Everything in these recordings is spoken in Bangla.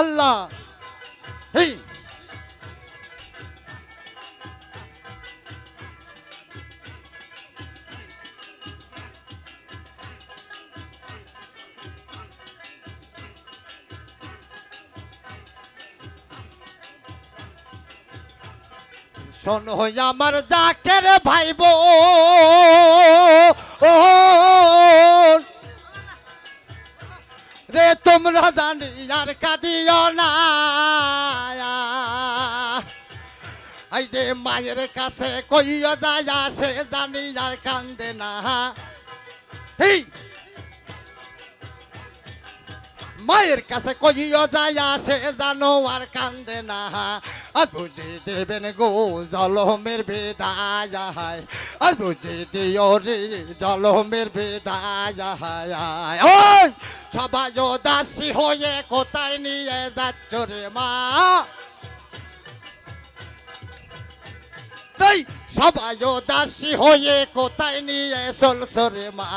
আল্লাহ। এই শোনো আমার জাকের ভাইব ও তোমরা জানি আর কাঁদিও না এই যে মায়ের কাছে কইও যায় সে জানি আর কান্দে না এই মায়ের কাছে কইও যায় সে জানো আর কান্দে না আজ বুঝে দেবেন গো জলমের বেদায় আজ বুঝে দিও রে জলমের বেদায় সবাই দাসী হয়ে কোথায় নিয়ে যাচ্ছ রে মা? সবাই দাসী হয়ে কোথায় নিয়ে চলছ রে মা?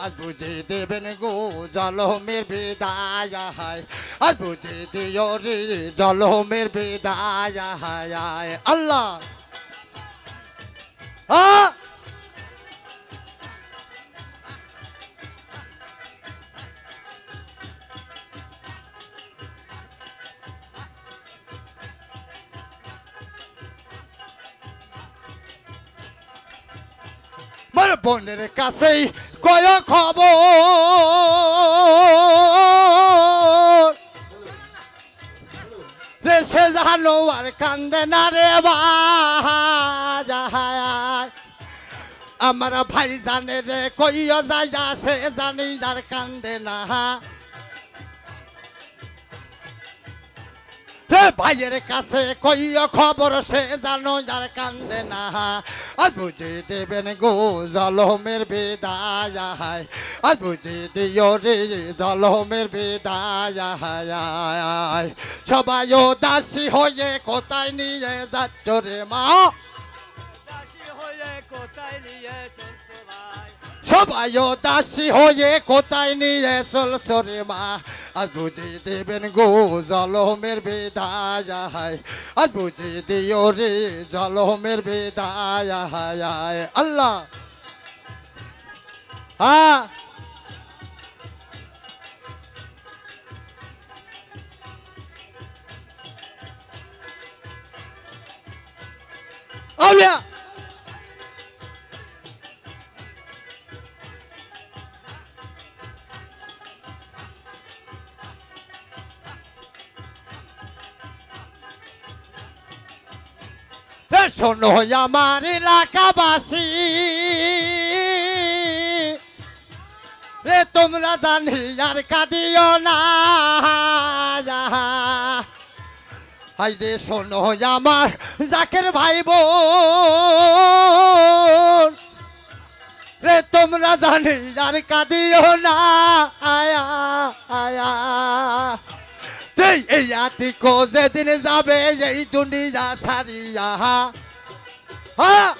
আজ বুঝে দেবেন গো জলমের বিদায় হায় আজ বুঝে দিও রে জলমের বিদায় হায় আল্লাহ আ মোর বোনের কাছেই কয় খবর? রে সে জানো আর কান্দে না রে আমার ভাই জানে রে কইয়া যায় সে জানি আর কান্দে না। ভাইয়ের কাছে কইয়া খবর, সে জানো যার কান্দে না। আজ বুঝে দেবেন গো জলমের বেদায় আজ বুঝে দিও রে জলমের বেদায় হায়। সবাই ও দাসী হয়ে কোথায় নিয়ে যাচ্ছ রে মা? হয়ে সবাই ও দাসী হয়ে কোথায় নিয়ে চলছ রে মা? আজ বুঝে দেবেন গো জলমের বেদায় হায় আজ বুঝে দিও রে জলমের বেদায় হায় আল্লাহ হ্যাঁ আউলিয়া রে শোনো আমার এলাকাবাসী। রে তোমরা জানি আর কাঁদিও না। হাই দে শোনো আমার জাকের ভাই বোন রে তোমরা জানি আর কাঁদিও না। আয়া আয়া। এই এই আতিকো যেদিন যাবে এই দুনিয়া হ্যাঁ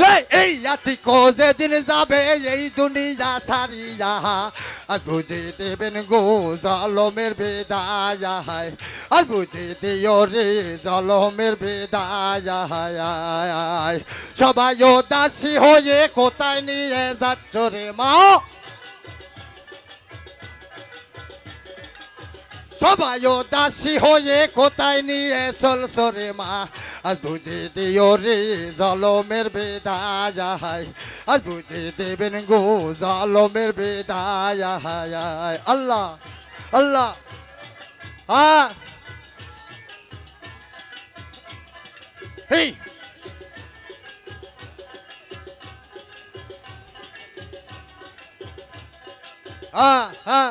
রে এই আতিকো যেদিন যাবে এই দুনিয়া সারিয়া আজ বুঝে দেবেন গো জলমের বেদায় আজ বুঝে দিও রে জলমের বেদায় সবাই দাসী হয়ে কোথায় নিয়ে যাচ্ছ রে মা সবাই দাসী হয়ে কোথায় নিয়ে চলছ রে মা। আজ বুঝে দিও রে জলমের বেদায় আজ বুঝে দেবেন গো জলমের বেদায় আল্লাহ আল্লাহ। হ্যাঁ এই হ্যাঁ হ্যাঁ